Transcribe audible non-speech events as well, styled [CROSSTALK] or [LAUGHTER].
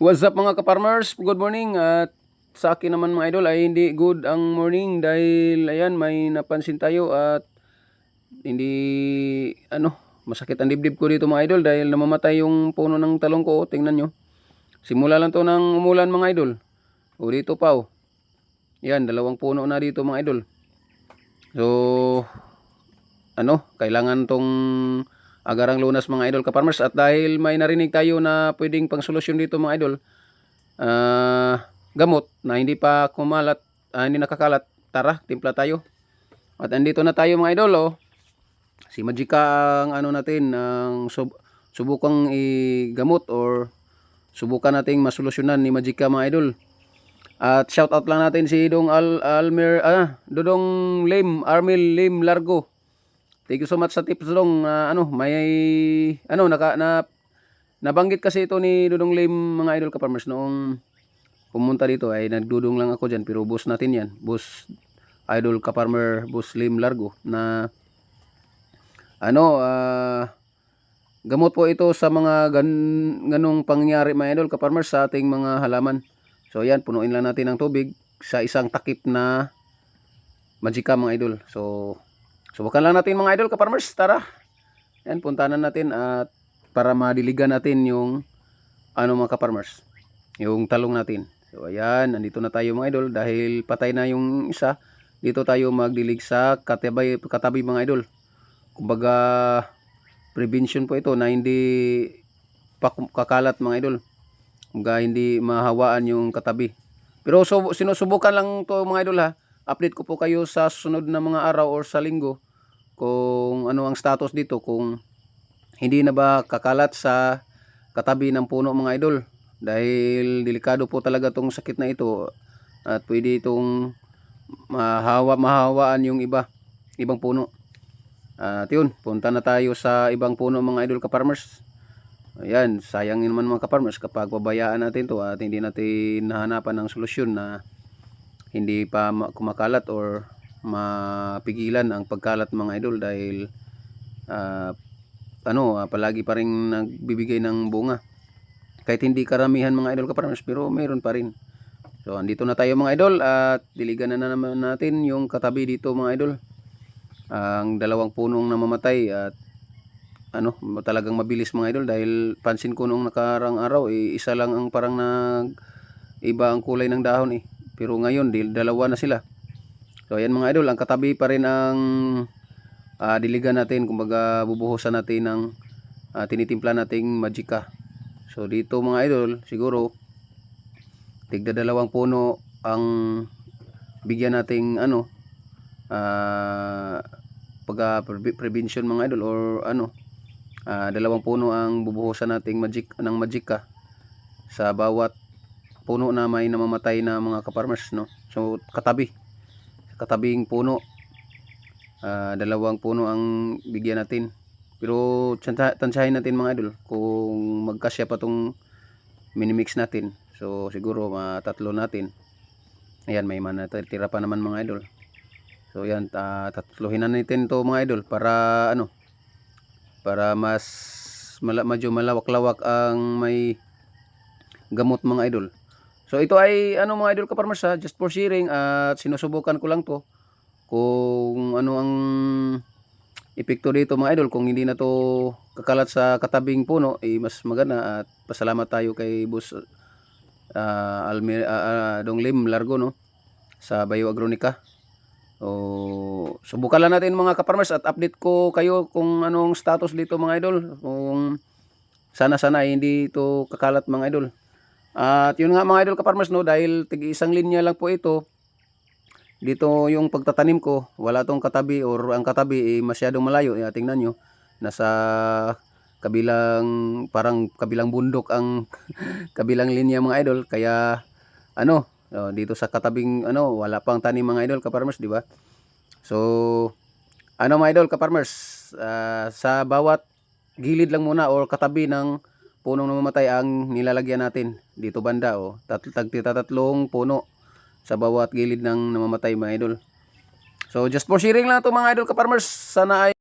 What's up mga ka-farmers? Good morning. At sa akin naman mga idol ay hindi good ang morning dahil ayan may napansin tayo at hindi ano masakit ang dibdib ko dito mga idol dahil namamatay yung puno ng talong ko. Tingnan nyo. Simula lang to ng umulan mga idol. O dito pa oh yan dalawang puno na dito mga idol. So ano kailangan tong agarang lunas mga idol ka-farmers at dahil may narinig tayo na pwedeng pang solusyon dito mga idol ah, gamot na hindi pa kumalat ah, hindi nakakalat tara timpla tayo. At andito na tayo mga idol oh. si Magica ang ano natin ang sub subukang igamot or subukan nating masolusyonan ni Magica mga idol. At shout out lang natin si Dong Al Almer ah Dodong Lim Armil Lim Largo Thank you so much sa tips dong. Ah, ano, may ano naka na nabanggit kasi ito ni Dudong Lim mga idol ka-farmers noong pumunta dito ay nagdudong lang ako diyan pero boss natin 'yan. Boss idol ka-farmer Boss Lim Largo na ano ah gamot po ito sa mga gan ganong pangyayari mga idol ka-farmers sa ating mga halaman. So yan, punuin lang natin ng tubig sa isang takip na magika mga idol. So Subukan lang natin mga idol ka-farmers. Tara. Yan, puntahan natin at para madiligan natin yung ano mga ka-farmers. Yung talong natin. So ayan, nandito na tayo mga idol dahil patay na yung isa. Dito tayo magdilig sa katabi, katabi mga idol. Kumbaga prevention po ito na hindi kakalat mga idol. Kumbaga hindi mahawaan yung katabi. Pero so, sinusubukan lang to mga idol ha update ko po kayo sa sunod na mga araw or sa linggo kung ano ang status dito kung hindi na ba kakalat sa katabi ng puno mga idol. Dahil delikado po talaga tong sakit na ito at pwede itong mahawa mahawaan yung iba ibang puno. At yun punta na tayo sa ibang puno mga idol ka-farmers. Ayan sayang naman mga ka-farmers kapag pabayaan natin to at hindi natin nahanapan ng solusyon na hindi pa ma- kumakalat or mapigilan ang pagkalat mga idol dahil ah, ano ah, palagi pa rin nagbibigay ng bunga. Kahit hindi karamihan mga idol ka-farmers pero meron pa rin. So andito na tayo mga idol at diligan na naman natin yung katabi dito mga idol. Ang dalawang punong namamatay at ano talagang mabilis mga idol dahil pansin ko nung nakarang araw eh, isa lang ang parang nag iba ang kulay ng dahon eh pero ngayon, dalawa na sila. So, ayan mga idol, ang katabi pa rin ang uh, diligan natin. Kumbaga, bubuhusan natin ng uh, tinitimpla nating magika. So, dito mga idol, siguro, tigda dalawang puno ang bigyan nating ano, uh, pag pre prevention mga idol or ano, uh, dalawang puno ang bubuhusan nating magic ng magika sa bawat puno na may namamatay na mga kaparmers no? So katabi. Katabing puno. Uh, dalawang puno ang bigyan natin. Pero tansyahin natin mga idol kung magkasya pa tong minimix natin. So siguro matatlo natin. Ayan may manatira pa naman mga idol. So yan uh, tatluhin na natin to mga idol para ano para mas mala, medyo malawak-lawak ang may gamot mga idol So ito ay ano mga idol ka-farmers ha, just for sharing at sinusubukan ko lang to kung ano ang epekto dito mga idol kung hindi na to kakalat sa katabing puno eh mas maganda at pasalamat tayo kay boss uh, Almir uh, uh, Donglim Largo no sa Bayo Agronica. So subukan lang natin mga ka-farmers at update ko kayo kung anong status dito mga idol kung sana sana ay hindi to kakalat mga idol. At yun nga mga idol ka-farmers no, dahil tig isang linya lang po ito, dito yung pagtatanim ko, wala tong katabi or ang katabi eh, masyadong malayo. Eh, tingnan nyo, nasa kabilang, parang kabilang bundok ang [LAUGHS] kabilang linya mga idol. Kaya ano, oh, dito sa katabing ano, wala pang tanim mga idol ka-farmers, di ba? So, ano mga idol ka-farmers, uh, sa bawat gilid lang muna or katabi ng punong namamatay ang nilalagyan natin. Dito banda oh. Tat tagtitatlong puno sa bawat gilid ng namamatay mga idol. So just for sharing lang to mga idol ka farmers sana ay